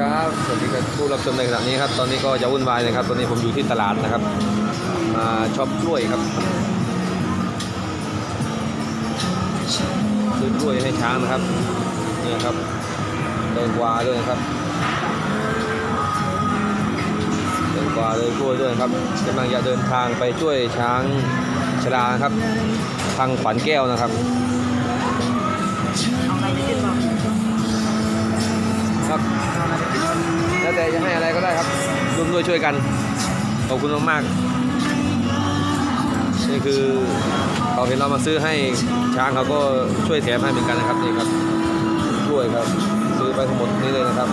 ครับ สวัสดีครับผู้รับชมในขณะนี้ครับ ตอนนี้ก็จะวุ่นวายนะครับ ตอนนี้ผมอยู่ที่ตลาดนะครับ มาช็อปกล้วยครับ ซื้อกล้วยให้ช้างนะครับ นี่ครับแตงกวาด้วยนะครับแตงกวาเลยกล้วยด้วยครับกำลังจะเดินทางไปช่วยช้างชราครับ ทางขวัญแก้วนะครับ แล้วแต่จะให้อะไรก็ได้ครับร่วมด้วยช่วยกัน ขอบคุณมากๆนี่คือเขาเห็นเรามาซื้อให้ช้างเขาก็ช่วยแถมให้เหมือนกันนะครับนี่ครับช่วยครับ ซื้อไปทั้งหมดนี่เลยนะครับ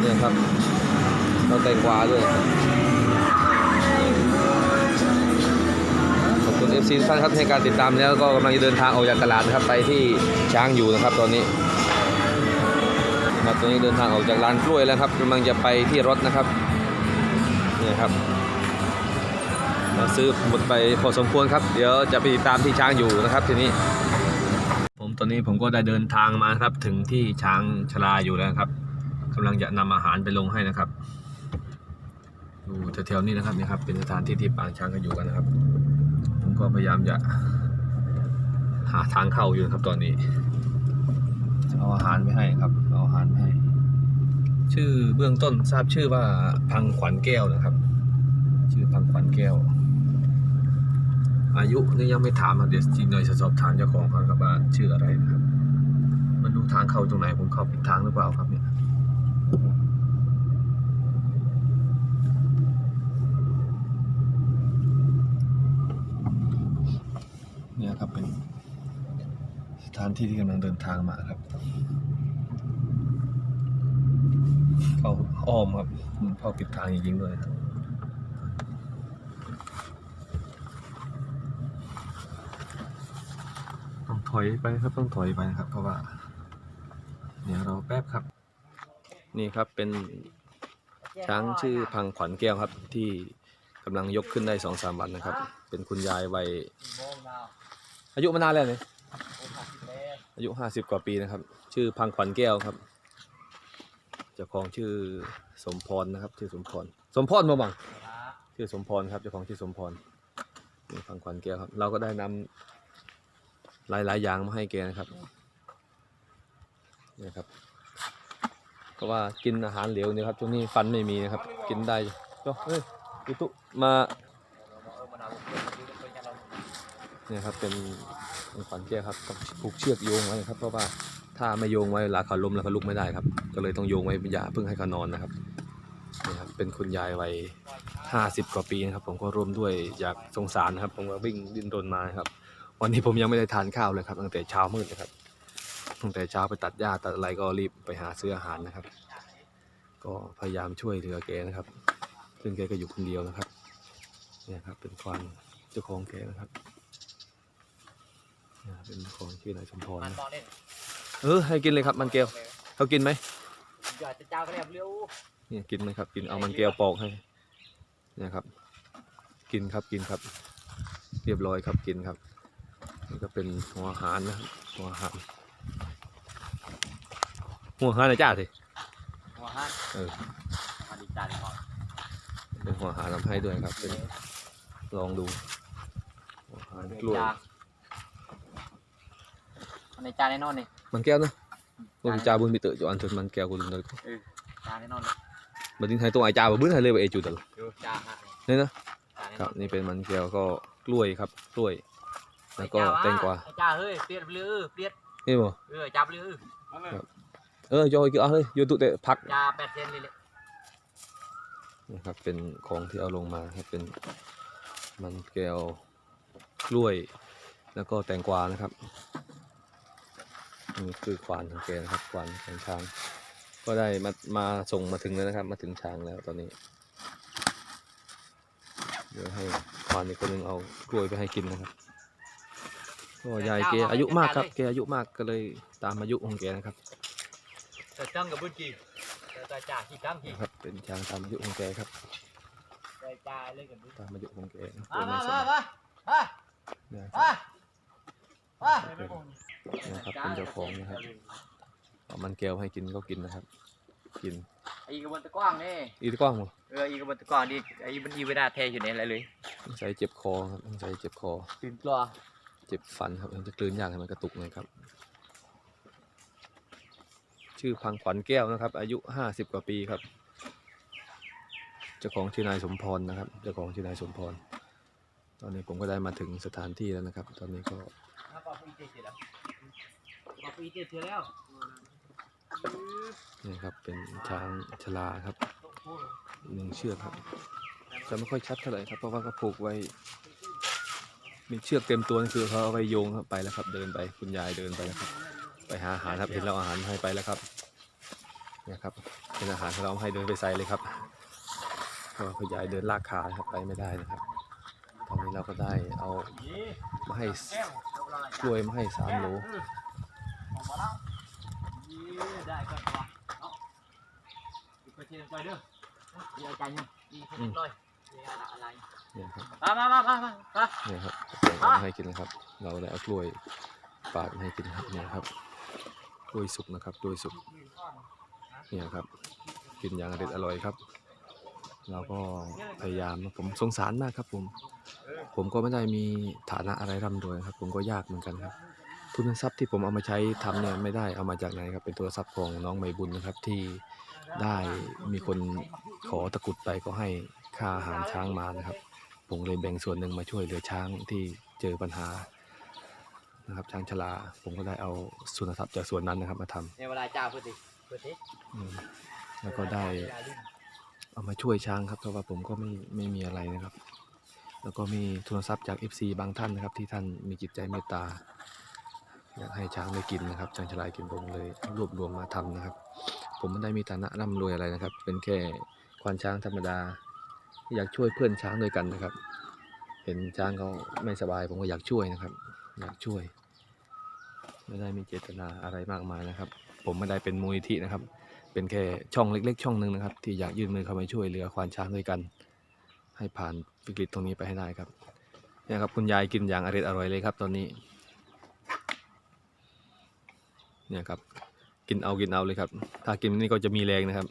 เนี่ยครับเราแตงกวาด้วยขอบคุณ FC ทุกท่านครับในการติดตามแล้วก็กำลังจะเดินทางออกจากตลาดนะครับไปที่ช้างอยู่นะครับตอนนี้ ครับตอนนี้เดินทางออกจากร้านกล้วยแล้วครับกำลังจะไปที่รถนะครับนี่ครับมาซื้อหมดไปพอสมควรครับ เดี๋ยวจะไปติดตามที่ช้างอยู่นะครับทีนี้ ผมตอนนี้ผมก็ได้เดินทางมาครับถึงที่ช้างชลาอยู่แล้วครับกำลังจะนำอาหารไปลงให้นะครับอยู่แถวๆนี้นะครับนี่ครับเป็นสถานที่ที่ปางช้างกันอยู่กันนะครับ ผมก็พยายามจะหาทางเข้าอยู่ครับตอนนี้ เอาอาหารไปให้ครับ เอาอาหารไปให้ ชื่อเบื้องต้นทราบชื่อว่าพังขวัญแก้วนะครับ ชื่อพังขวัญแก้ว อายุนี่ยังไม่ถามครับเดี๋ยวจริงหน่อยจะสอบถามเจ้าของเขาครับว่าชื่ออะไรนะครับ มันดูทางเข้าตรงไหนผมเข้าผิดทางหรือเปล่าครับเนี่ยครับเป็น ส ถานที่ที่กำลังเดินทางมาครับ เข้าอ้อมครับเข้าผิดทางจริงๆด้วยครับต้องถอยไปครับต้องถอยไปครับ เพราะว่า เดี๋ยวเราแป๊บครับ นี่ครับเป็นช้างชื่อพังขวัญแก้วครับ ที่กำลังยกขึ้นได้สองสามวันนะครับ เป็นคุณยายวัยอายุมานานแล้วเนี่ย อายุห้าสิบกว่าปีนะครับ ชื่อพังขวัญแก้วครับเจ้าของชื่อสมพรนะครับ ชื่อสมพร สมพรมาบังชื่อสมพรครับเจ้าของชื่อสมพรนี่พังขวัญแก้วครับ เราก็ได้นำหลายๆอย่างมาให้แกนะครับนี่ครับเพราะว่ากินอาหารเหลวเนี่ยครับช่วงนี้ฟันไม่มีนะครับ กินได้ก็เฮ้ยอิตุมาเออมะตูมาเนี่ยครับเป็น เป็นขวัญแก้ครับต้องผูกเชือกโยงไว้ครับ เพราะว่าถ้าไม่โยงไว้เวลาเขาล้มแล้วเขาลุกไม่ได้ครับ ก็เลยต้องโยงไว้อย่าเพิ่งให้เขานอนนะครับนี่ครับเป็นคุณยายวัยห้าสิบกว่าปีนะครับ ผมก็ร่วมด้วยอยากสงสารนะครับ ผมก็วิ่งดิ้นรนมาครับ วันนี้ผมยังไม่ได้ทานข้าวเลยครับตั้งแต่เช้ามืดนะครับตั้งแต่เช้าไปตัดหญ้าตัดอะไรก็รีบไปหาซื้ออาหารนะครับ ก็พยายามช่วยเหลือแกนะครับ ซึ่งแกก็อยู่คนเดียวนะครับเนี่ยครับเป็นควานเจ้าของแกนะครับ เนี่ยเป็นของชื่อนายสมพรมันนะตอนเล่นเออให้กินเลยครับมันแก้วเขากินไหมอยากจะเจ้าก็เรียบเร็วเนี่ยกินไหมครับ กินเอามันแก้วปอกให้เนี่ยครับ กินครับกินครับ เรียบร้อยครับกินครับนี่ก็เป็นหัวอาหารนะครับหัวอาหารหัวอาหารนะจ้าสิ หัวห้านเออ มาดีใจก่อนเป็นหัวอาหารทำให้ด้วยครับ เป็นลองดูหัวอาหารกล้วย ในจานแน่นอนนี่ มันแก้วนะลูกจ่าบุญไปเตอะจอันจนมันแก้วกูดูเลยจานแน่นอนบัดนี้ไทยตัวไอจ่าบ่บื้นไทยเลยว่าเอจุดตลอดจานฮะเนี่ยนะจานแน่คนรับนี่เป็นมันแก้วก็กล้วยครับกล้วย แล้วก็แตงกวาจ้าเฮ้ยเปลี่ยนเรือเปลี่ยนนี่บ่เออจับเรือเออโยอยก็เอาเลยโยตุเตะพักจ้าแปดเซนเลยเลยนะครับเป็นของที่เอาลงมาครับเป็นมันแก้วกล้วย แล้วก็แตงกวานะครับ นี่คือควานของแกนะครับควานของช้าง ก็ได้มามาส่งมาถึงแล้วนะครับ มาถึงช้างแล้วตอนนี้ เดี๋ยวให้ควานอีกคนหนึงเอากล้วยไปให้กินนะครับก็ยายแกอายุมากครับแกอายุมากก็เลยตามอายุของแกนะครับแต่จังกับบุญจีแต่จ่าขี้ตั้งขี้นะครับเป็นช้างตามอายุของแกครับแต่จ่าเลยกับบุญตามอายุของแกนะมาตัวมาไม่สมาบายมามานะครับมามา นะครับเป็นเจ้าของนะครับเอามันแก้วให้กินก็กินนะครับ กินอีกระบวนตะกว้างนี่อีกกว้างมั้งเอออีกระบวนตะกว้างนี่ไอ้มันอีเวลาแทอยู่ในอะไรเลยใส่เจ็บคอครับใส่เจ็บคอตื่นกลัวเจ็บฟันครับมันจะกลืนยากให้มันกระตุกหน่อยครับ ชื่อพังขวัญแก้วนะครับ อายุห้าสิบกว่าปีครับเจ้าของชื่อนายสมพรนะครับเจ้าของชื่อนายสมพรตอนนี้ผมก็ได้มาถึงสถานที่แล้วนะครับ ตอนนี้ก็ถ้าป อปีเจ็ดเจ็ดแล้วปอปีเจ็ดเจ็ดแล้วนี่ครับเป็นช้างชลาครับหนึ่งเชือกครับจะไม่ค่อยชัดเท่าไหร่ครับเพราะว่าเขาผูกไว้ มีเชือกเต็มตัวนี่คือเขาเอาไปโยงครับไปแล้วครับ เดินไปคุณยายเดินไปแล้วครับ ไปหาอาหารครับเห็นเราอาหารให้ไปแล้วครับเนี่ยครับเป็นอาหารที่เราเอาให้เดินไปใส่เลยครับเพราะว่าคุณยายเดินลากขาครับไปไม่ได้นะครับ ตอนนี้เราก็ได้เอามาให้กล้วยมาให้สามโหลได้ก็พอเอาไปเทียนไปเด้อมีอาจารย์ยังมีคนลอยมีอะไรเนี่ยครับมามามามามามาเนี่ยครับเอามาให้กินนะครับ เราได้เอากล้วยปาดมาให้กินครับเนี่ยครับ กล้วยสุกนะครับ กล้วยสุก เนี่ยครับ กินอย่างอร่อยอร่อยครับ เราก็พยายามนะผมสงสารมากครับผม ผมก็ไม่ได้มีฐานะอะไรร่ำรวยครับ ผมก็ยากเหมือนกันครับ ทุนทรัพย์ที่ผมเอามาใช้ทำเนี่ยไม่ได้เอามาจากไหนครับเป็นโทรศัพท์ของน้องใบบุญนะครับที่ได้มีคนขอตะกรุดไปก็ให้ค่าอาหารช้างมานะครับ ผมเลยแบ่งส่วนหนึ่งมาช่วยเหลือช้างที่เจอปัญหานะครับช้างชลาผมก็ได้เอาส่วนทรัพย์จากส่วนนั้นนะครับมาทำในเวลาจ้าพูดดิพูดดิอืมแล้วก็ได้เอามาช่วยช้างครับเพราะว่าผมก็ไม่ไม่มีอะไรนะครับ แล้วก็มีทุนทรัพย์จาก FC บางท่านนะครับ ที่ท่านมีจิตใจเมตตา อยากให้ช้างได้กินนะครับช้างชลายกินผมเลยรวบรวมมาทำนะครับ ผมไม่ได้มีฐานะร่ำรวยอะไรนะครับ เป็นแค่ควานช้างธรรมดา อยากช่วยเพื่อนช้างด้วยกันนะครับ เห็นช้างเขาไม่สบาย ผมก็อยากช่วยนะครับ อยากช่วย ไม่ได้มีเจตนาอะไรมากมายนะครับ ผมไม่ได้เป็นมูลนิธินะครับ เป็นแค่ช่องเล็ก ๆ ช่องหนึ่งนะครับ ที่อยากยื่นมือเข้ามาช่วยเหลือควานช้างด้วยกัน ให้ผ่านวิกฤตตรงนี้ไปให้ได้ครับเนี่ยครับคุณยายกินอย่างอร่อยอร่อยเลยครับ ตอนนี้ เนี่ยครับ กินเอากินเอาเลยครับ ถ้ากินนี่ก็จะมีแรงนะครับ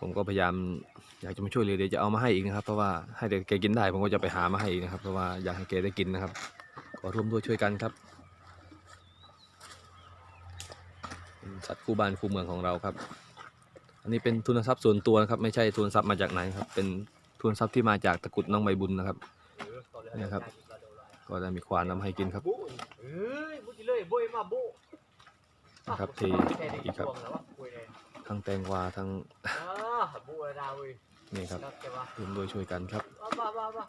ผมก็พยายามอยากจะมาช่วยเลยเดี๋ยวจะเอามาให้อีกนะครับ เพราะว่าให้แกกินได้ผมก็จะไปหามาให้อีกนะครับ เพราะว่าอยากให้แกได้กินนะครับขอร่วมด้วยช่วยกันครับสัตว์คู่บ้านคู่เมืองของเราครับ อันนี้เป็นทุนทรัพย์ส่วนตัวนะครับ ไม่ใช่ทุนทรัพย์มาจากไหนครับ เป็นทุนทรัพย์ที่มาจากตะกรุดน้องใบบุญนะครับเนี่ยครับ ก็ได้มีควานนำให้กินครับ เอ้ยบุจิเลยบุยมาบุ นะครับที่อีกครับทั้งแตงกวาทั้งอ่าบุอะไรดาวินี่ครับครับใช่ปะร่วมด้วยช่วยกันครับบ้าบ้าบ้า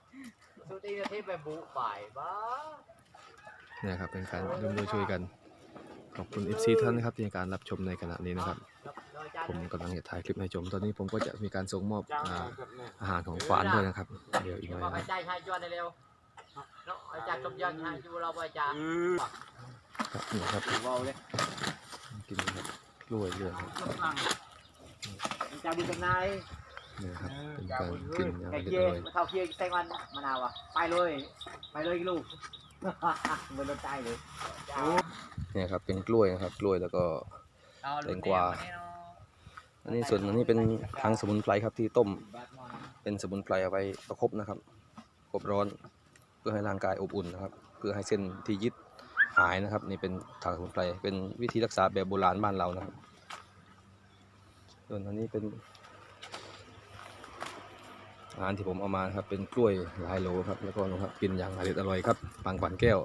สุตีนาทีแบบบุฝ่ายบ้าเนี่ยครับเป็นการร่วมด้วยช่วยกัน ขอบคุณ FC ท่านนะครับที่ในการรับชมในขณะนี้นะครับ ผมกำลังจะถ่ายคลิปให้ชม ตอนนี้ผมก็จะมีการส่งมอบอ่าอาหารของควานด้วยนะครับ เดี๋ยวอีกหน่อยมานะไปครับใจให้จวนเร็วเนาะอาจารย์กำยังให้จูเราไปจ้าครับนี่ครับว้าวเลย กินครับกล้วยเรื่อยครับอาจารย์บุญกำนายนี่ครับเป็นการกินอย่างไก่เรีเจี๊ยยบร้อยมาเท่าเคียงแตงมันมะนาวอะไปเลย ไปเลยลูกเหมือนโดนใจเลยเนี่ยครับเป็นกล้วยนะครับกล้วยแล้วก็แตงกวาอันนี้ส่วนอันนี้เป็นทางสมุนไพรครับที่ต้ม เป็นสมุนไพรเอาไปประคบนะครับประคบร้อน เพื่อให้ร่างกายอบอุ่นนะครับ เพื่อให้เส้นที่ยึด หายนะครับ นี่เป็นทางสมุนไพรเป็นวิธีรักษาแบบโบราณบ้านเรานะครับ ส่วนอันนี้เป็นอาหารที่ผมเอามานะครับเป็นกล้วยหลายโลครับ แล้วก็นะครับกินอย่างอร่อยอร่อยครับปังปันแก้ว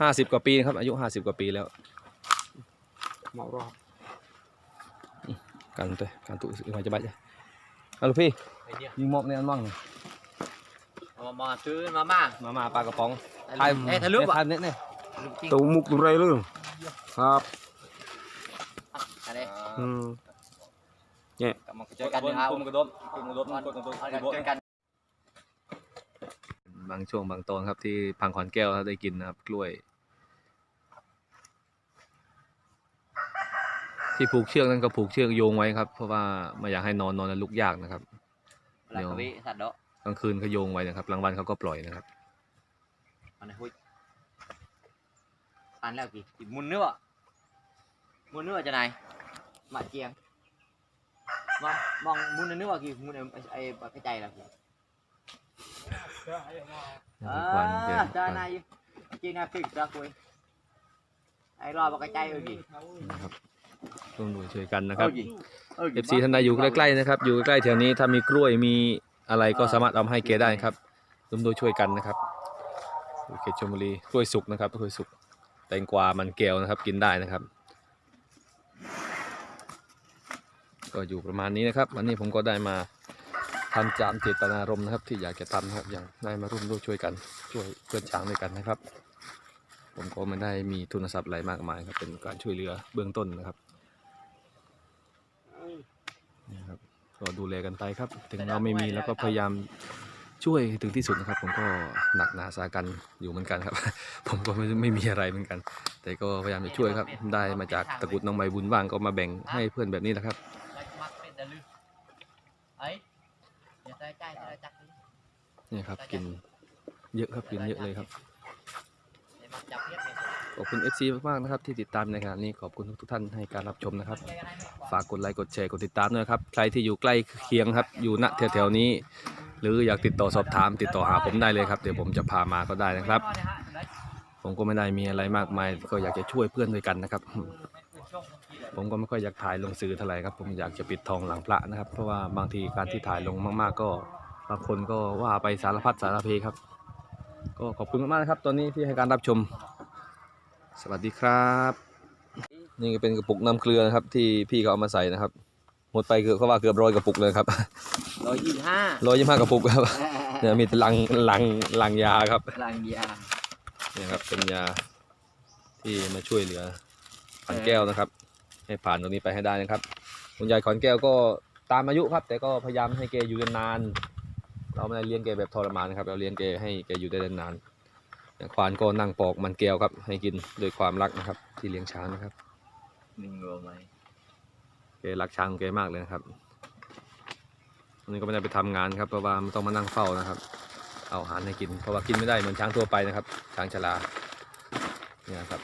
ห้าสิบกว่าปีครับ อายุห้าสิบกว่าปีแล้วเมารอบกัน tuh kan tuh ngoài cho bạn Halo Phi ไอเดีย nhưng một này ăn măng มามาซื้อมาม่า mà mà ba cái bóng ไอ้ ไอ้ทะลุอะ hai nét này ตูมุกตุไรเลยครับอะไรอืมเจอกันนะครับ cùng cái đốm cùng cái đốm cùng cái เจอกันบางช่วงบางตอนครับที่พังขอนแก้วครับได้กินนะครับกล้วย ที่ผูกเชือกนั่นก็ผูกเชือกโยงไว้ครับ เพราะว่าไม่อยากให้นอนนอนแล้วลุกยากนะครับ หลักวิสัตว์เนาะกลางคืนเขาโยงไว้นะครับกลางวันเขาก็ปล่อยนะครับ อันนี้หุ้ยอันแล้วกี่กี่มุนเนื้อ mua nước ở trên này mà chiên mong mong muốn nước ở kì muốn em ai cái chay là kì ควันเกิ à น trên này trên này phịch ra cuối ai lo vào cái chay rồi gì นะครับร่วมด้วยช่วยกันนะครับ ơi gì ơi FC ท่านใดอยู่ใกล้ๆนะครับ อยู่ใกล้ๆแถวนี้ถ้ามีกล้วยมีอะไรก็สามารถเอาให้เกได้ครับร่วมด้วยช่วยกันนะครับ เขตชลบุรีกล้วยสุกนะครับกล้วยสุกแตงกวามันแก้วนะครับ กินได้นะครับ ก็อยู่ประมาณนี้นะครับวันนี้ผมก็ได้มาทำจามเจตนารมณ์นะครับ ที่อยากจะทำนะครับอย่างได้มาร่วมด้วยช่วยกัน ช่วยเพื่อนช้างด้วยกันนะครับ ผมก็ไม่ได้มีทุนทรัพย์อะไรมากมายครับเป็นการช่วยเหลือเบื้องต้นนะครับนี่ครับก็ดูแลกันไปครับ ถึงเราไม่มีแล้วก็พยายาม ช่วยถึงที่สุดนะครับ ผมก็หนักหนาสากันอยู่เหมือนกันครับ ผมก็ไม่ไม่มีอะไรเหมือนกัน แต่ก็พยายามจะช่วยครับ ได้มาจากตะกูลน้องใบบุญว่างก็มาแบ่งให้เพื่อนแบบนี้แหละครับ นี่ครับกินเยอะครับกินเยอะเลยครับขอบคุณ FC มากๆนะครับที่ติดตามในขณะนี้ขอบคุณทุกท่านให้การรับชมนะครับ ฝากกดไลค์กดแชร์กดติดตามด้วยครับ ใครที่อยู่ใกล้เคียงครับ อยู่ณแถวๆนี้ หรืออยากติดต่อสอบถามติดต่อหาผมได้เลยครับ เดี๋ยวผมจะพามาก็ได้นะครับ ผมก็ไม่ได้มีอะไรมากมาย ก็อยากจะช่วยเพื่อนด้วยกันนะครับ ผมก็ไม่ค่อยอยากถ่ายลงสื่อเท่าไหร่ครับ ผมอยากจะปิดทองหลังพระนะครับ เพราะว่าบางทีการที่ถ่ายลงมาก ๆ ก็บางคนก็ว่าไปสารพัดสารเพครับ ก็ขอบคุณมากๆนะครับ ตอนนี้ที่ให้การรับชม สวัสดีครับ นี่ก็เป็นกระปุกน้ำเกลือนะครับที่พี่เขาเอามาใส่นะครับ หมดไปเกือบเขาว่าเกือบร้อยกระปุกเลยครับ rồi gì ha ร้อยยี่ห้ากระปุกครับเนี่ยมีแต่ลังลังลังยาครับ làm gì à เนี่ยครับเป็นยาที่มาช่วยเหลือขอนแก้วนะครับ ให้ผ่านตรงนี้ไปให้ได้นะครับ คุณยายขอนแก้วก็ตามอายุครับ แต่ก็พยายามให้แกอยู่นานๆเราไม่ได้เลี้ยงแกแบบทรมานนะครับ เราเลี้ยงแกให้แกอยู่ได้นานๆอย่างควานก็นั่งปอกมันแก้วครับ ให้กินด้วยความรักนะครับ ที่เลี้ยงช้างนะครับ mình ngừa mày แก รักช้างของแกมากเลยนะครับวันนี้ก็ไม่ได้ไปทำงานครับเพราะว่ามันต้องมานั่งเฝ้านะครับ เอาอาหารให้กิน เพราะว่ากินไม่ได้เหมือนช้างทั่วไปนะครับ ช้างชราเนี่ยครับ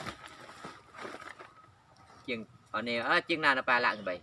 chừng ở này à, chừng nào nó pa lạng vậy